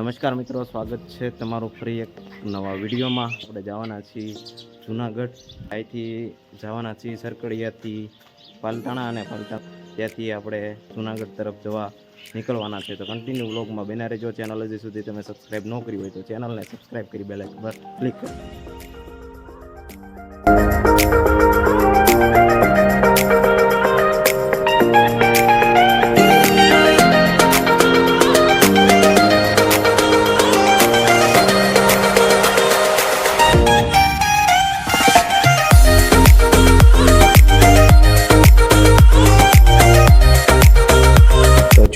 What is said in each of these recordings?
નમસ્કાર મિત્રો, સ્વાગત છે તમારું ફરી એક નવા વિડીયોમાં. આપણે જવાના છીએ જુનાગઢ. અહીંથી જવાના છીએ સરકડિયાથી પાલતાણા અને પાલતા ત્યાંથી આપણે જુનાગઢ તરફ જવા નીકળવાના છે. તો કન્ટિન્યુ વ્લોગમાં બેના રહેજો. ચેનલ હજી સુધી તમે સબસ્ક્રાઈબ ન કરી હોય તો ચેનલને સબસ્ક્રાઈબ કરી બેલ આઇકન પર ક્લિક કરો.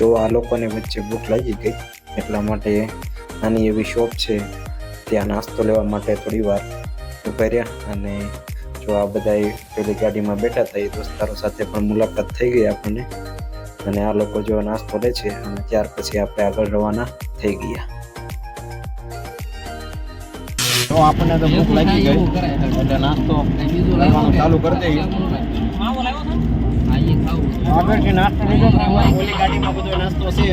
જો આ લોકોને વચ્ચે ભૂખ લાગી ગઈ, એટલા માટે નાની એવી શોપ છે, ત્યાં નાસ્તો લેવા માટે થોડી વાર ઊભા રહ્યા અને જો આ બધા પેલી ગાડીમાં બેઠા એ દોસ્તારો સાથે પણ મુલાકાત થઈ ગઈ આપણને. અને આ લોકો જો નાસ્તો લે છે, અને ત્યાર પછી આપણે આગળ રવાના થઈ ગયા. આપણને તો ભૂખ લાગી ગઈ, એટલે નાસ્તો ચાલુ કરી દઈએ. આગળથી નાસ્તો લીધો ઓલી ગાડીમાં બધો નાસ્તો છે.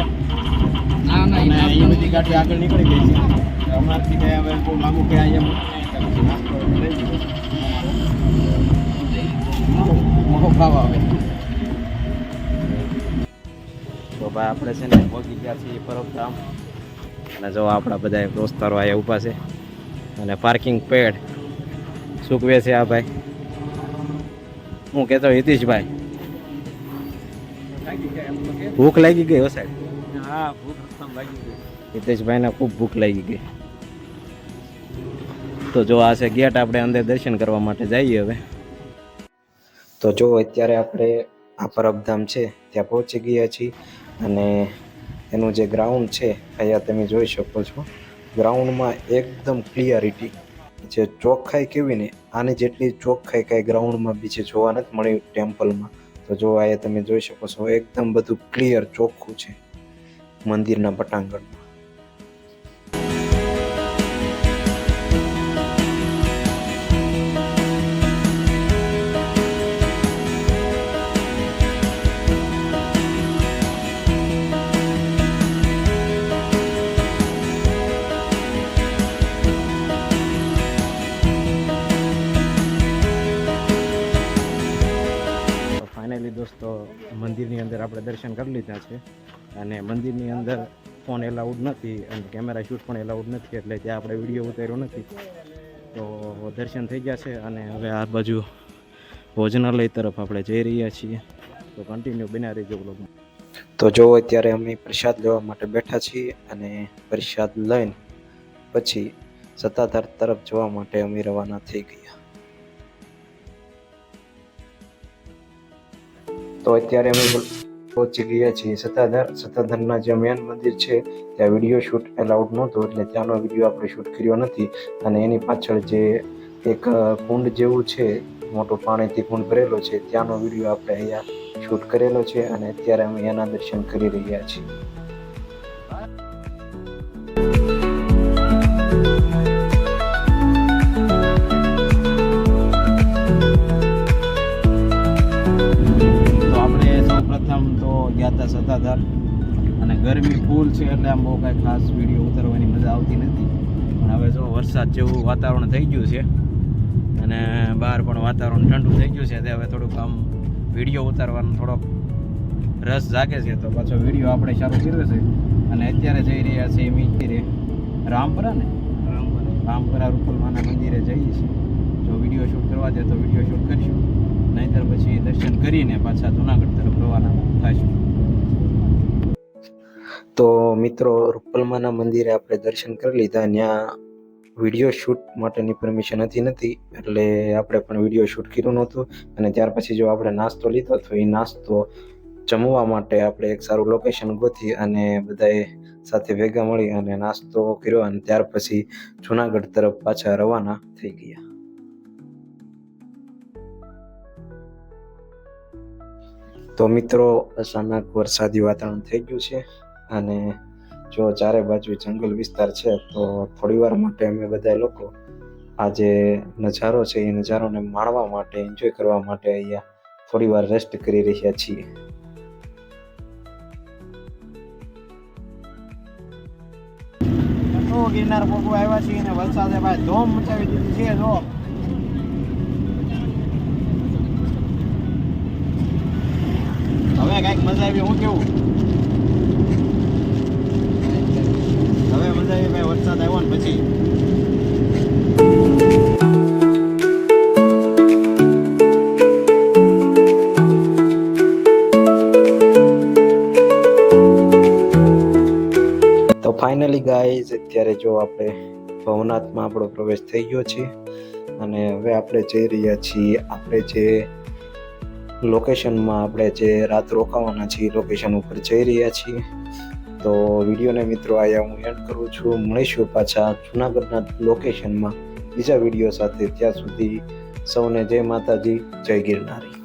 અને એ બધી ગાડી આગળ નીકળી ગઈ છે. અમારથી કઈ હવે બહુ લાંબુ કે અહીંયા પછી નાસ્તો લઈ લીધો. મોટો આવે. તો ભાઈ આપણે છે ને પહોંચી ગયા છીએ પરબધામ અને જો આપણા બધા દોસ્તારો અહીંયા ઊભા છે. અને પાર્કિંગ પેડ. સૂકવે છે આ ભાઈ? હું કહેતો હિતેશભાઈ. ભૂખ લાગી ગઈ હો સાહેબ? હા ભૂખ લાગી ગઈ. હિતેશભાઈને ખૂબ ભૂખ લાગી ગઈ. તો જો આ છે ગેટ આપણે અંદર દર્શન કરવા માટે જઈએ હવે. તો જો અત્યારે આપણે આ પરબધામ છે ત્યાં પહોંચી ગયા છીએ અને એનું જે ગ્રાઉન્ડ છે અહીંયા તમે જોઈ શકો છો. ગ્રાઉન્ડમાં એકદમ ક્લિયરિટી જે ચોખ્ખાઈ કેવી ને આની જેટલી ચોખ્ખાઈ કાંઈ ગ્રાઉન્ડમાં બીજે જોવા નથી મળી ટેમ્પલમાં તો જો આ તમે જોઈ શકો છો એકદમ બધું ક્લિયર ચોખ્ખું છે મંદિરના પટાંગણમાં. મંદિરની અંદર આપણે દર્શન કરી લીધા છે. અને મંદિરની અંદર ફોન એલાઉડ નથી અને કેમેરા શૂટ પણ એલાઉડ નથી એટલે ત્યાં આપણે વીડિયો ઉતાર્યો નથી. તો દર્શન થઈ ગયા છે અને હવે આ બાજુ ભોજનાલય તરફ આપણે જઈ રહ્યા છીએ. તો કન્ટિન્યુ બના રહીજો બ્લોગમાં તો જો અત્યારે અમે પ્રસાદ લેવા માટે બેઠા છીએ અને પ્રસાદ લઈને પછી સત્તાધાર તરફ જવા માટે અમે રવાના થઈ ગયા. તો અત્યારે અમે પહોંચી ગયા છીએ સત્તાધાર સત્તાધારના જે મેન મંદિર છે, ત્યાં વીડિયો શૂટ એલાઉડ નહોતો, એટલે ત્યાંનો વીડિયો આપણે શૂટ કર્યો નથી. અને એની પાછળ જે એક કુંડ જેવું છે, મોટો પાણીથી કુંડ ભરેલો છે, ત્યાંનો વીડિયો આપણે અહીંયા શૂટ કરેલો છે અને અત્યારે અમે એના દર્શન કરી રહ્યા છીએ. છે એટલે આમ બહુ કાંઈ ખાસ વીડિયો ઉતારવાની મજા આવતી નથી. પણ હવે જો વરસાદ જેવું વાતાવરણ થઈ ગયું છે અને બહાર પણ વાતાવરણ ઠંડુ થઈ ગયું છે તે હવે થોડુંક આમ વીડિયો ઉતારવાનો થોડોક રસ જાગે છે. તો પાછો વીડિયો આપણે ચાલુ કર્યો છે અને અત્યારે જઈ રહ્યા છીએ મિત્રે રામપરા ને? રામપરા રૂપલમાના મંદિરે જઈએ છીએ. જો વીડિયો શૂટ કરવા દે તો વીડિયો શૂટ કરીશું. નહીંતર પછી દર્શન કરીને પાછા જુનાગઢ તરફ રવાના થઈશું. તો મિત્રો, રૂપલમાના મંદિરે આપણે દર્શન કરી લીધા. ત્યાં વીડિયો શૂટ માટેની પરમિશન હતી નથી, એટલે આપણે પણ વીડિયો શૂટ કર્યું નહોતું. અને ત્યાર પછી જો આપણે નાસ્તો લીધો, તો એ નાસ્તો જમવા માટે આપણે એક સારું લોકેશન ગોતી અને બધાએ સાથે ભેગા મળી અને નાસ્તો કર્યો અને ત્યાર પછી જુનાગઢ તરફ પાછા રવાના થઈ ગયા. તો મિત્રો, અચાનક વરસાદી વાતાવરણ થઈ ગયું છે. અને જો ચારે બાજુ જંગલ વિસ્તાર છે, તો થોડીવાર માટે અમે બધા લોકો આ જે નજારો છે, એ નજારોને માણવા માટે એન્જોય કરવા માટે અહીંયા થોડીવાર રેસ્ટ કરી રહ્યા છીએ. તો ગિરનાર પોગવા આવ્યા છીએ અને વરસાદે ભાઈ ધોમ મચાવી દીધી છે, જો. હવે કંઈક મજા આવી, હું કેવું? ફાઇનલી ગાઈઝ અત્યારે જો આપણે ભવનાથમાં આપણો પ્રવેશ થઈ ગયો છે અને હવે આપણે જઈ રહ્યા છીએ આપણે જે લોકેશનમાં આપણે જે રાત રોકાવાના છીએ લોકેશન ઉપર જઈ રહ્યા છીએ. તો વિડીયોને મિત્રો આયા હું એન્ડ કરું છું. મળીશું પાછા જુનાગઢના લોકેશનમાં બીજા વીડિયો સાથે. ત્યાં સુધી સૌને જય માતાજી, જય ગિરનારી.